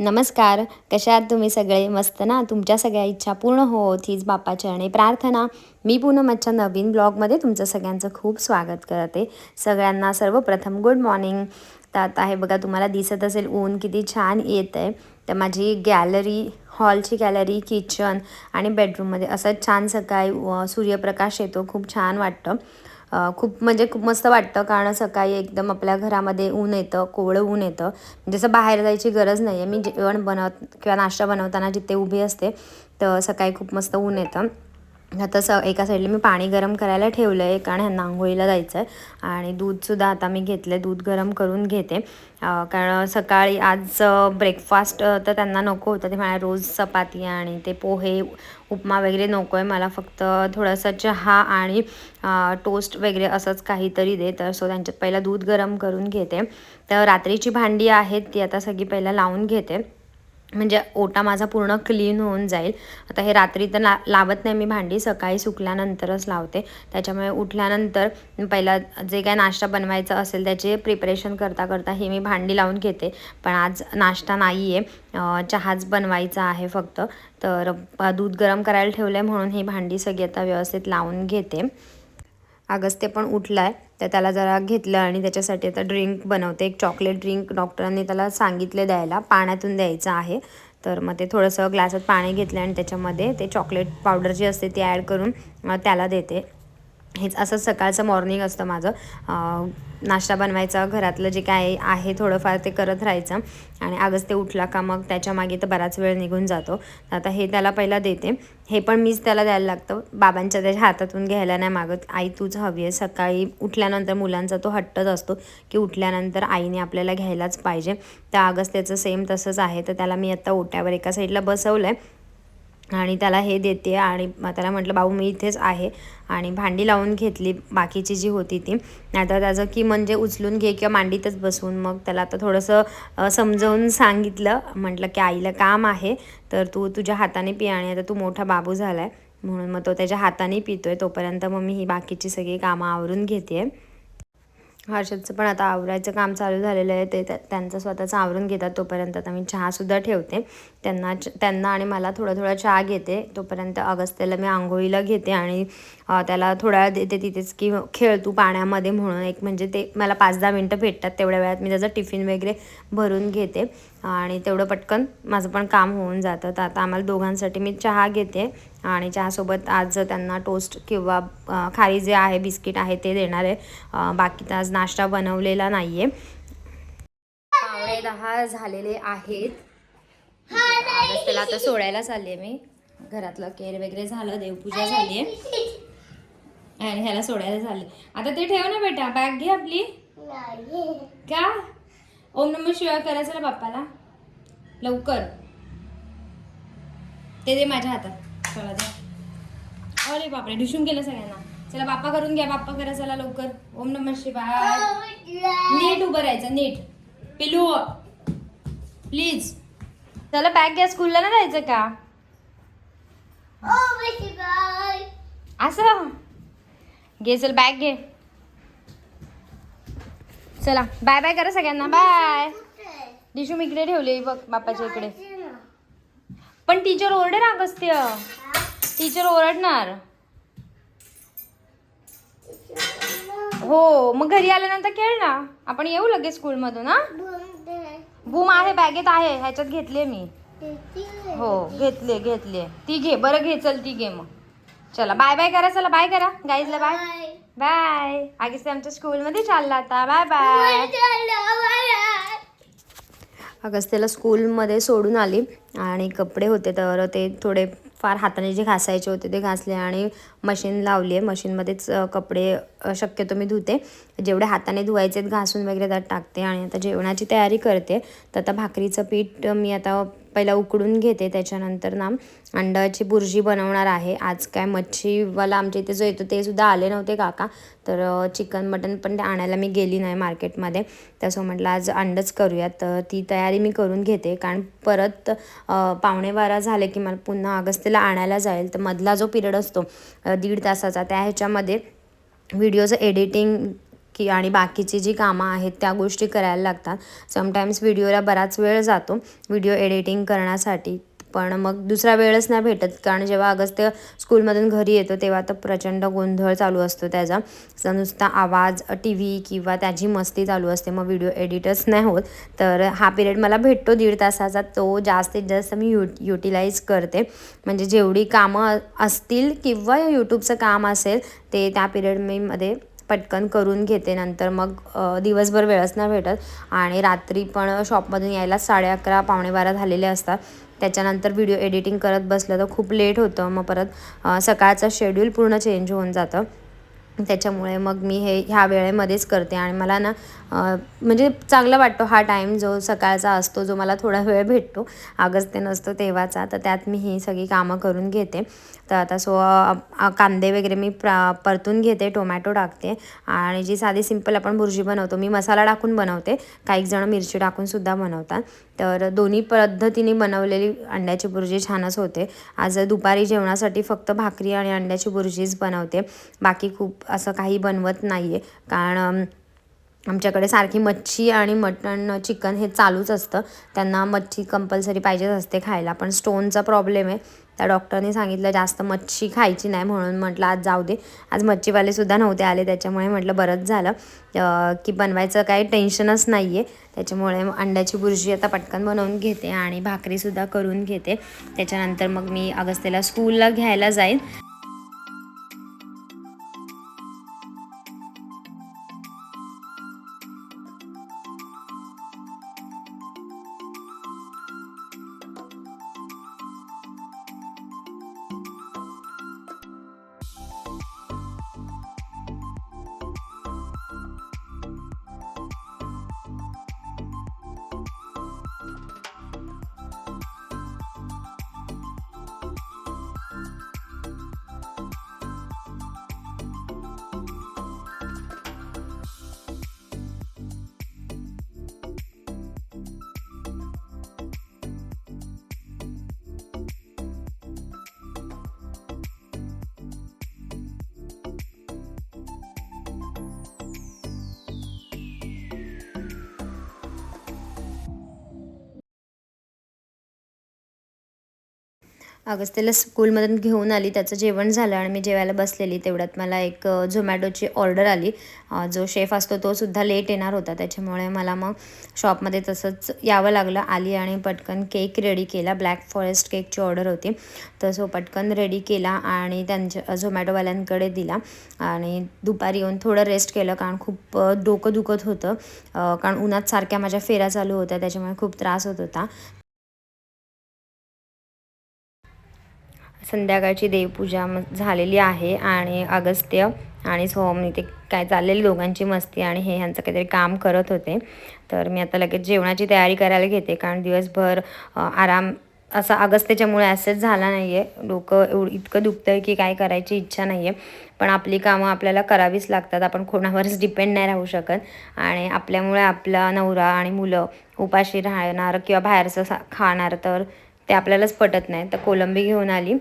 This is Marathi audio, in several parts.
नमस्कार. कशा आहात तुम्ही सगळे? मस्त ना? तुमच्या सगळ्या इच्छा पूर्ण हो हीच बापाच्या आणि प्रार्थना. मी पूनमच्या नवीन ब्लॉगमध्ये तुमचं सगळ्यांचं खूप स्वागत करते. सगळ्यांना सर्वप्रथम गुड मॉर्निंग. तर आता आहे बघा तुम्हाला दिसत असेल ऊन किती छान येत आहे तर माझी गॅलरी हॉलची गॅलरी किचन आणि बेडरूममध्ये असं छान सकाळी सूर्यप्रकाश येतो. खूप छान वाटतं. खूप म्हणजे खूप मस्त वाटतं. कारण सकाळी एकदम आपल्या घरामध्ये ऊन येतं कोवळं ऊन येतं. जसं बाहेर जायची गरज नाही आहे मी जेवण बनवत किंवा नाश्ता बनवताना जिथे उभी असते तर सकाळी खूप मस्त ऊन येतं. आता स एका साईडला मी पाणी गरम करायला ठेवलं आहे कारण ह्यांना आंघोळीला जायचं आहे आणि दूधसुद्धा आता मी घेतलं आहे दूध गरम करून घेते. कारण सकाळी आज ब्रेकफास्ट तर त्यांना नको होतं. ते मला रोज चपाती आणि ते पोहे उपमा वगैरे नको आहे. मला फक्त थोडासा चहा आणि टोस्ट वगैरे असंच काहीतरी दे. तर सो त्यांच्यात पहिला दूध गरम करून घेते. तर रात्रीची भांडी आहेत ती आता सगळी पहिला लावून घेते. म्हणजे ओटा माझा पूर्ण क्लीन होऊन जाईल. आता हे रात्री तर ला लावत नाही मी भांडी सकाळी सुकल्यानंतरच लावते. त्याच्यामुळे उठल्यानंतर पहिला जे काय नाश्ता बनवायचा असेल त्याचे प्रिपरेशन करता करता हे मी भांडी लावून घेते. पण आज नाश्ता नाही आहे चहाच बनवायचा आहे फक्त. तर दूध गरम करायला ठेवलं आहे म्हणून ही भांडी सगळी आता व्यवस्थित लावून घेते. अगस्त्य पण उठला आहे तर त्याला जरा घेतलं आणि त्याच्यासाठी आता ड्रिंक बनवते. एक चॉकलेट ड्रिंक डॉक्टरांनी त्याला सांगितले द्यायला पाण्यातून द्यायचं आहे. तर मग ते थोडंसं ग्लासात पाणी घेतलं आणि त्याच्यामध्ये ते चॉकलेट पावडर जी असते ती ॲड करून त्याला देते. हेच असं सकाळचं मॉर्निंग असतं माझं. नाश्ता बनवायचा घरातलं जे काय आहे थोडंफार ते करत राहायचं. आणि आगच ते उठला का मग त्याच्यामागे तर बराच वेळ निघून जातो. तर आता हे त्याला पहिला देते. हे पण मीच त्याला द्यायला लागतं. बाबांच्या त्याच्या हातातून घ्यायला नाही मागत. आई तूच हवी आहे सकाळी उठल्यानंतर मुलांचा तो हट्टच असतो की उठल्यानंतर आईने आपल्याला घ्यायलाच पाहिजे. तर आगच त्याचं सेम तसंच आहे. तर त्याला मी आत्ता ओट्यावर एका साईडला बसवलं आहे आणि त्याला हे देते आणि त्याला म्हटलं भाऊ मी इथेच आहे. आणि भांडी लावून घेतली बाकीची जी होती ती. आता त्याचं की म्हणजे उचलून घे किंवा मांडीतच बसून मग त्याला आता थोडंसं समजवून समजावून सांगितलं. म्हटलं की आईला काम आहे तर तू तुझ्या हाताने पी आणि आता तू मोठा बाबू झाला आहे म्हणून मग तो त्याच्या हाताने पितो आहे तोपर्यंत मग मी ही बाकीची सगळी कामं आवरून घेते हर्षदचं पण आता आवरायचं काम चालू झालेलं आहे. ते त्यांचं स्वतःचं आवरून घेतात तोपर्यंत. आता मी चहासुद्धा ठेवते. त्यांना च- त्यांना आणि मला थोडा थोडा चहा घेते. तोपर्यंत अगस्त्याला मी आंघोळीला घेते आणि त्याला थोडा देते तिथेच की खेळ तू पाण्यामध्ये म्हणून. एक म्हणजे ते मला पाच दहा मिनटं भेटतात तेवढ्या वेळात मी त्याचं टिफिन वगैरे भरून घेते. आणि तेवढं पटकन माझं पण काम होऊन जातं. तर आता आम्हाला दोघांसाठी मी चहा घेते. आणि चहासोबत आज त्यांना टोस्ट किंवा खारी जे आहे बिस्किट आहे ते देणार आहे. बाकी तर आज नाश्ता बनवलेला नाही आहे पावणे दहा झालेले आहेत. त्याला आता सोडायला चालले मी. घरातलं केअर वगैरे झालं देवपूजा झाली आहे आणि ह्याला सोडायला झाले आता ते ठेव ना बेटा बॅग घे आपली. का ओम नम शिवाय करायचं ना बाप्पाला? लवकर. ते दे माझ्या हातात. चला अरे बापरे ढिशून गेलं सगळ्यांना. चला बाप्पा करून घ्या बाप्पा करा चला लवकर. ओम नम शिवाय. नीट उभं राहायचं नीट. पिलू प्लीज चला बॅग घ्या स्कूलला ना जायचं का? असं? घे चल बॅग घे. चला बाय बाय करा सगळ्यांना. बाय दिशू मी इकडे ठेवले बघ बापाच्या इकडे. पण टीचर ओरडे राग असते. टीचर ओरडणार. हो मग घरी आल्यानंतर खेळ ना. आपण येऊ लगेच स्कूलमधून हा? बूम आहे बॅगेत आहे. ह्याच्यात घेतले मी. हो घेतले घेतले ती घे. बरं घे चल ती घे मग. चला बाय बाय करा चला बाय करा. गाईजला बाय बाय आगीच आमच्या स्कूलमध्ये चालला आता. बाय बाय अगस्त्याला स्कूलमध्ये सोडून आली आणि कपडे होते तर ते थोडे फार हाताने जे घासायचे होते ते घासले आणि मशीन लावली आहे. मशीनमध्येच कपडे शक्यतो मी धुते. जेवढे हाताने धुवायचे घासून वगैरे त्यात टाकते आणि आता जेवणाची तयारी करते. तर आता भाकरीचं पीठ मी आता पहिला उकडून घेते त्याच्यानंतर ना अंड्याची बुर्जी बनवणार आहे. आज काय मच्छीवाला आमच्या इथे जो येतो ते सुद्धा आले नव्हते काका. तर चिकन मटन पण ते आणायला मी गेली नाही मार्केटमध्ये. त्यासो म्हटलं आज अंडच करूयात. तर ती तयारी मी करून घेते. कारण परत पावणे बारा झाले की मला पुन्हा अगस्तीला आणायला जाईल. तर मधला जो पिरियड असतो दीड तासाचा त्या ह्याच्यामध्ये व्हिडिओचं एडिटिंग की आणि बाकीची जी कामं आहेत त्या गोष्टी करायला लागतात. समटाईम्स व्हिडिओला बराच वेळ जातो. व्हिडिओ एडिटिंग करण्यासाठी. पण मग दुसरा वेळच नाही भेटत. कारण जेव्हा अगस्त्य स्कूलमधून घरी येतो तेव्हा तर प्रचंड गोंधळ चालू असतो त्याचा. नुसता आवाज टी व्ही किंवा त्याची मस्ती चालू असते मग व्हिडिओ एडिटच नाही होत. तर हा पिरियड मला भेटतो दीड तासाचा. तो जास्तीत जास्त मी यु युटिलाईज करते. म्हणजे जेवढी कामं असतील किंवा यूट्यूबचं काम असेल ते त्या पिरियड मी मध्ये पटकन करून घेते नंतर मग दिवसभर वेळच नाही भेटत. आणि रात्री पण शॉपमधून यायला साडे अकरा पावणे बारा झालेले असतात. त्याच्यानंतर व्हिडिओ एडिटिंग करत बसलं तर खूप लेट होतं. मग परत सकाळचं शेड्यूल पूर्ण चेंज होऊन जातं. त्याच्यामुळे मग मी हे ह्या वेळेमध्येच करते. आणि मला ना म्हणजे चांगला वाटतो हा टाईम जो सकाळचा असतो जो मला थोडा वेळ भेटतो. अगस्ते नसतो तेव्हाचा तर त्यात मी ही सगळी कामं करून घेते. तर आता सो कांदे वगैरे मी प्रा परतून घेते टोमॅटो टाकते. आणि जी साधी सिंपल आपण भुर्जी बनवतो मी मसाला टाकून बनवते. काही जण मिरची टाकूनसुद्धा बनवतात. तर दोन्ही पद्धतीने बनवलेली अंड्याची बुर्जी छानच होते. आज दुपारी जेवणासाठी फक्त भाकरी आणि अंड्याची बुर्जीच बनवते. बाकी खूप असं काही बनवत नाही आहे कारण आमच्याकडे सारखी मच्छी आणि मटण चिकन हे चालूच असतं. त्यांना मच्छी कंपल्सरी पाहिजेच असते खायला. पण स्टोनचा प्रॉब्लेम आहे. त्या डॉक्टरने सांगितलं जास्त मच्छी खायची नाही म्हणून म्हटलं आज जाऊ दे. आज मच्छीवालेसुद्धा नव्हते आले. त्याच्यामुळे म्हटलं बरंच झालं. की बनवायचं काही टेन्शनच नाही आहे त्याच्यामुळे अंड्याची बुर्जी आता पटकन बनवून घेते आणि भाकरीसुद्धा करून घेते. त्याच्यानंतर मग मी अगस्तेला स्कूलला घ्यायला जाईल अगस्त्याला स्कूलमधून घेऊन आली त्याचं जेवण झालं आणि मी जेवायला बसलेली. तेवढ्यात मला एक झोमॅटोची ऑर्डर आली. जो शेफ असतो तो सुद्धा लेट येणार होता. त्याच्यामुळे मला मग शॉपमध्ये तसंच यावं लागलं. आली आणि पटकन केक रेडी केला. ब्लॅक फॉरेस्ट केकची ऑर्डर होती. तर सो पटकन रेडी केला आणि त्यांच्या झोमॅटोवाल्यांकडे दिला. आणि दुपारी येऊन थोडं रेस्ट केलं कारण खूप डोकं दुखत होतं. कारण उन्हात सारख्या माझ्या फेऱ्या चालू होत्या. त्याच्यामुळे खूप त्रास होत होता. संध्याकाळची देवपूजा झालेली आहे आणि अगस्त्य आणि सोहम इथे काय चाललेली दोघांची मस्ती आणि हे ह्यांचं काहीतरी काम करत होते. तर मी आता लगेच जेवणाची तयारी करायला घेते कारण दिवसभर आराम असा अगस्त्याच्यामुळे ॲसेच झाला नाही आहे डोकं एवढं इतकं दुखतं आहे की काय करायची इच्छा नाही आहे पण आपली कामं आपल्याला करावीच लागतात. आपण कोणावरच डिपेंड नाही राहू शकत. आणि आपल्यामुळे आपला नवरा आणि मुलं उपाशी राहणार किंवा बाहेरचं खाणार तर ते आपल्यालाच पटत नाही. तर कोलंबी घेऊन आली.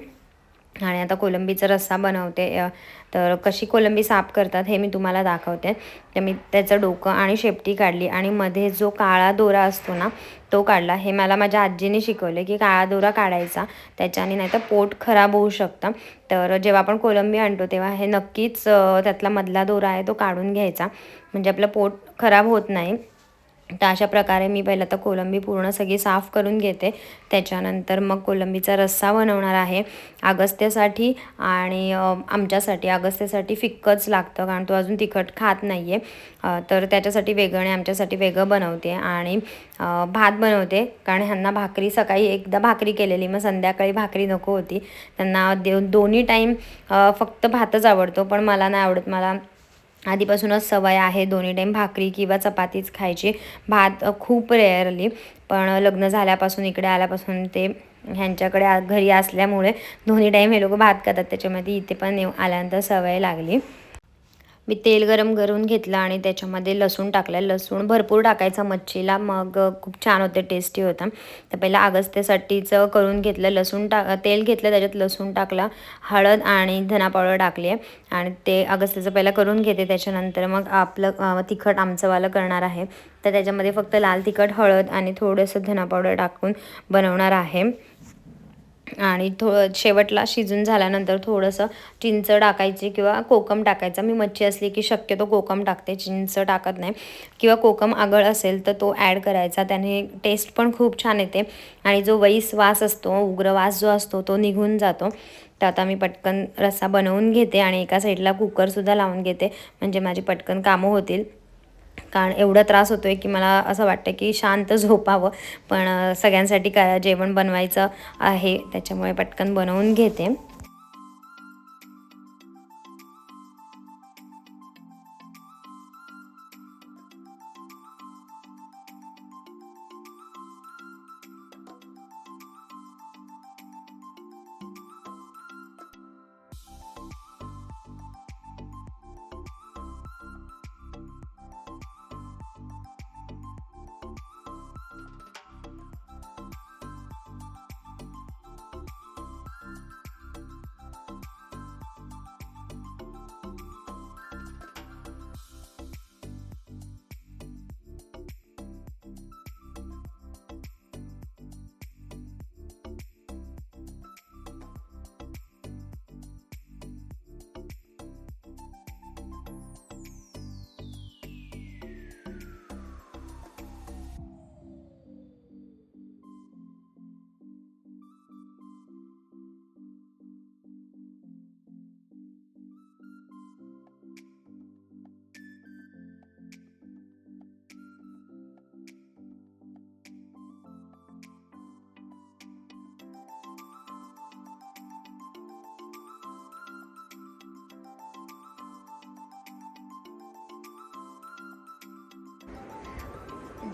आणि आता कोलंबीचा रस्सा बनवते. तर कशी कोलंबी साफ करतात हे मी तुम्हाला दाखवते. तर मी त्याचं डोकं आणि शेपटी काढली आणि मध्ये जो काळा दोरा असतो ना तो काढला. हे मला माझ्या आजीने शिकवले की काळा दोरा काढायचा त्याच्याने नाही तर पोट खराब होऊ शकतं. तर जेव्हा आपण कोलंबी आणतो तेव्हा हे नक्कीच त्यातला मधला दोरा आहे तो काढून घ्यायचा. म्हणजे आपलं पोट खराब होत नाही. तर अशा प्रकारे मी पहिलं तर कोलंबी पूर्ण सगळी साफ करून घेते. त्याच्यानंतर मग कोलंबीचा रस्सा बनवणार आहे. अगस्त्यासाठी आणि आमच्यासाठी अगस्त्यासाठी फिक्कच लागतं कारण तो अजून तिखट खात नाही आहे तर त्याच्यासाठी वेगळं आणि आमच्यासाठी वेगळं बनवते आणि भात बनवते कारण ह्यांना भाकरी सकाळी एकदा भाकरी केलेली मग संध्याकाळी भाकरी नको होती. त्यांना दे दोन्ही टाईम फक्त भातच आवडतो पण मला नाही आवडत. मला आधीपासूनच सवय आहे दोन्ही टाईम भाकरी किंवा चपातीच खायची. भात खूप रेअरली पण लग्न झाल्यापासून इकडे आल्यापासून ते ह्यांच्याकडे घरी असल्यामुळे दोन्ही टाईम हे लोक भात खातात. त्याच्यामध्ये इथे पण आल्यानंतर सवय लागली. मी तेल गरम करून घेतलं आणि त्याच्यामध्ये लसूण टाकलं. लसूण भरपूर टाकायचं मच्छीला. मग खूप छान होते टेस्टी होता. तर पहिला अगस्त्यासाठीचं करून घेतलं. लसूण टा तेल घेतलं त्याच्यात लसूण टाकला हळद आणि धना पावडर टाकली आहे आणि ते अगस्त्याचं पहिला करून घेते. त्याच्यानंतर मग आपलं तिखट आमचंवालं करणार आहे. तर त्याच्यामध्ये फक्त लाल तिखट हळद आणि थोडंसं धना पावडर टाकून बनवणार आहे. आणि थो शेवटला शिजून झाल्यानंतर थोडंसं चिंच टाकायची किंवा कोकम टाकायचा. मी मच्छी असली की शक्यतो कोकम टाकते चिंच टाकत नाही. किंवा कोकम आगळ असेल तर तो ॲड करायचा. त्याने टेस्ट पण खूप छान येते आणि जो वैस वास असतो उग्र वास जो असतो तो निघून जातो. तर आता मी पटकन रस्सा बनवून घेते आणि एका साईडला कुकरसुद्धा लावून घेते. म्हणजे माझी पटकन कामं होतील. कारण एवढा त्रास होतो आहे की मला असं वाटतं की शांत झोपावं. पण सगळ्यांसाठी काय जेवण बनवायचं आहे. त्याच्यामुळे पटकन बनवून घेते.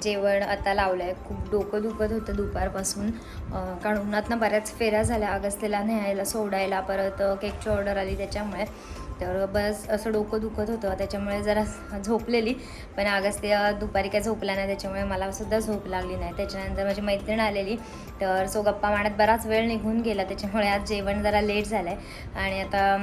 जेवण आता लावलं आहे खूप डोकं दुखत होतं दुपारपासून. कारण उन्हातनं बऱ्याच फेऱ्या झाल्या. अगस्तेला न्यायला सोडायला परत केकची ऑर्डर आली त्याच्यामुळे. तर बस असं डोकं दुखत होतं. त्याच्यामुळे जरा झोपलेली. पण अगस्ते दुपारी काय झोपला नाही. त्याच्यामुळे मला सुद्धा झोप लागली नाही. त्याच्यानंतर माझी मैत्रीण आलेली. तर सो गप्पा मारत बराच वेळ निघून गेला. त्याच्यामुळे आज जेवण जरा लेट झालं आहे आणि आता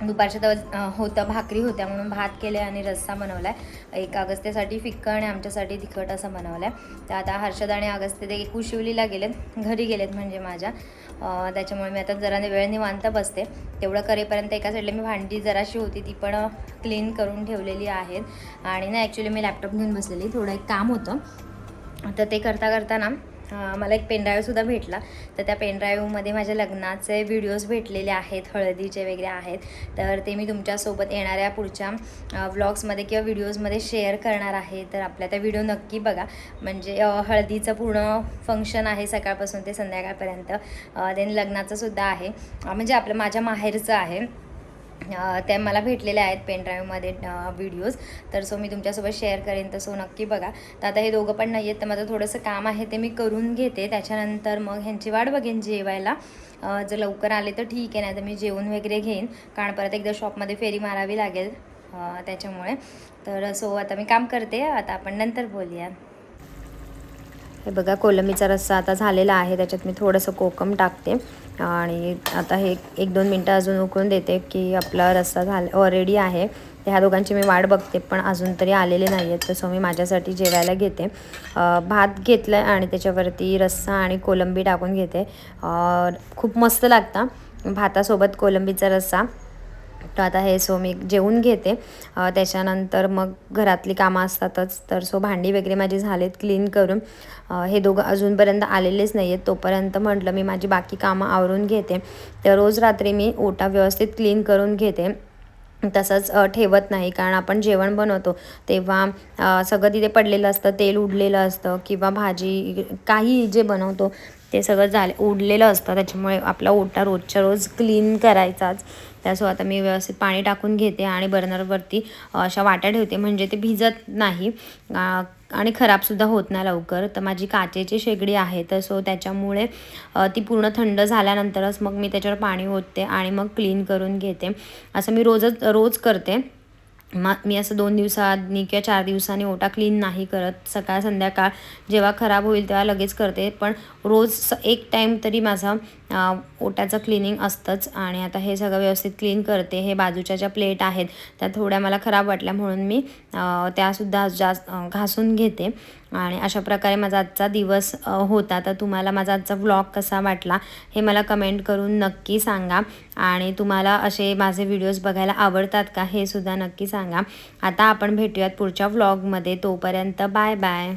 दुपारच्या तर होतं भाकरी होत्या म्हणून भात केले आणि रस्सा बनवला आहे एक अगस्त्यासाठी फिक्कं आणि आमच्यासाठी तिखट असं बनवलं आहे तर आता हर्षद आणि अगस्त्य ते कुशिवलीला गेलेत घरी गेलेत म्हणजे माझ्या. त्याच्यामुळे मी आता जरा वेळ निवांत बसते. तेवढं करेपर्यंत एका साईडला मी भांडी जराशी होती ती पण क्लीन करून ठेवलेली आहेत. आणि ना ॲक्च्युली मी लॅपटॉप घेऊन बसलेली थोडं एक काम होतं. तर ते करता करता ना मला एक पेनड्राईव्हसुद्धा भेटला. तर त्या पेनड्राईव्हमध्ये माझ्या लग्नाचे व्हिडिओज भेटलेले आहेत हळदीचे वगैरे आहेत. तर ते मी तुमच्यासोबत येणाऱ्या पुढच्या व्लॉग्समध्ये किंवा व्हिडिओजमध्ये शेअर करणार आहे. तर आपल्या त्या व्हिडिओ नक्की बघा. म्हणजे हळदीचं पूर्ण फंक्शन आहे सकाळपासून ते संध्याकाळपर्यंत. देन लग्नाचंसुद्धा आहे. म्हणजे आपलं माझ्या माहेरचं आहे. त्या मला भेटलेल्या आहेत पेन ड्राईव्हमध्ये व्हिडिओज तर सो मी तुमच्यासोबत शेअर करेन. तर सो नक्की बघा. तर आता हे दोघं पण नाही आहेत तर माझं थोडंसं काम आहे ते मी करून घेते. त्याच्यानंतर मग ह्यांची वाट बघेन जेवायला. जर लवकर आले तर ठीक आहे नाही तर मी जेवण वगैरे घेईन. कारण परत एकदा शॉपमध्ये फेरी मारावी लागेल त्याच्यामुळे. तर सो आता मी काम करते. आता आपण नंतर बोलूया. हे बघा कोलंबीचा रस्सा आता झालेला आहे. त्याच्यात मी थोडंसं कोकम टाकते. आणि आता हे एक दोन मिनटं अजून उकळून देते की आपला रस्सा झाला ऑलरेडी आहे. तर ह्या दोघांची मी वाट बघते पण अजून तरी आलेले नाही आहेत तसं मी माझ्यासाठी जेवायला घेते. भात घेतलं आहे आणि त्याच्यावरती रस्सा आणि कोलंबी टाकून घेते. खूप मस्त लागतं. भातासोबत कोलंबीचा रस्सा. तर आता हे सो मी जेवून घेते. त्याच्यानंतर मग घरातली कामं असतातच तर सो भांडी वगैरे माझी झालेत क्लीन करून. हे दोघं अजूनपर्यंत आलेलेच नाही आहेत तोपर्यंत म्हटलं मी माझी बाकी कामं आवरून घेते. तर रोज रात्री मी ओटा व्यवस्थित क्लीन करून घेते. तसंच ठेवत नाही कारण आपण जेवण बनवतो तेव्हा सगळं तिथे पडलेलं असतं तेल उडलेलं असतं किंवा भाजी काही जे बनवतो ते सगळं झाले उडलेलं असतं. त्याच्यामुळे आपला ओटा रोजच्या रोज क्लीन करायचाच. त्यासो आता मी व्यवस्थित पाणी टाकून घेते आणि बर्नरवरती अशा वाट्या ठेवते. म्हणजे ते भिजत नाही. आणि खराबसुद्धा होत नाही लवकर. तर माझी काचेची शेगडी आहे. तर सो त्याच्यामुळे ती पूर्ण थंड झाल्यानंतरच मग मी त्याच्यावर पाणी ओतते आणि मग क्लीन करून घेते. असं मी रोजच रोज करते. मा मी असं दोन दिवसांनी किंवा चार दिवसांनी ओटा क्लीन नाही करत. सकाळ संध्याकाळ जेव्हा खराब होईल तेव्हा लगेच करते. पण रोज स एक टाईम तरी माझा ओटाचं ओट्याचं क्लिनिंग असतंच आणि आता हे सगळं व्यवस्थित क्लीन करते. हे बाजूच्या ज्या प्लेट आहेत त्या थोड्या मला खराब वाटल्या म्हणून मी त्यासुद्धा जास्त घासून घेते. आणि अशा प्रकारे माझा आजचा दिवस होता. तर तुम्हाला माझा आजचा व्लॉग कसा वाटला हे मला कमेंट करून नक्की सांगा. आणि तुम्हाला असे माझे व्हिडिओज बघायला आवडतात का हे सुद्धा नक्की सांगा. आता आपण भेटूयात पुढच्या व्लॉगमध्ये तोपर्यंत बाय बाय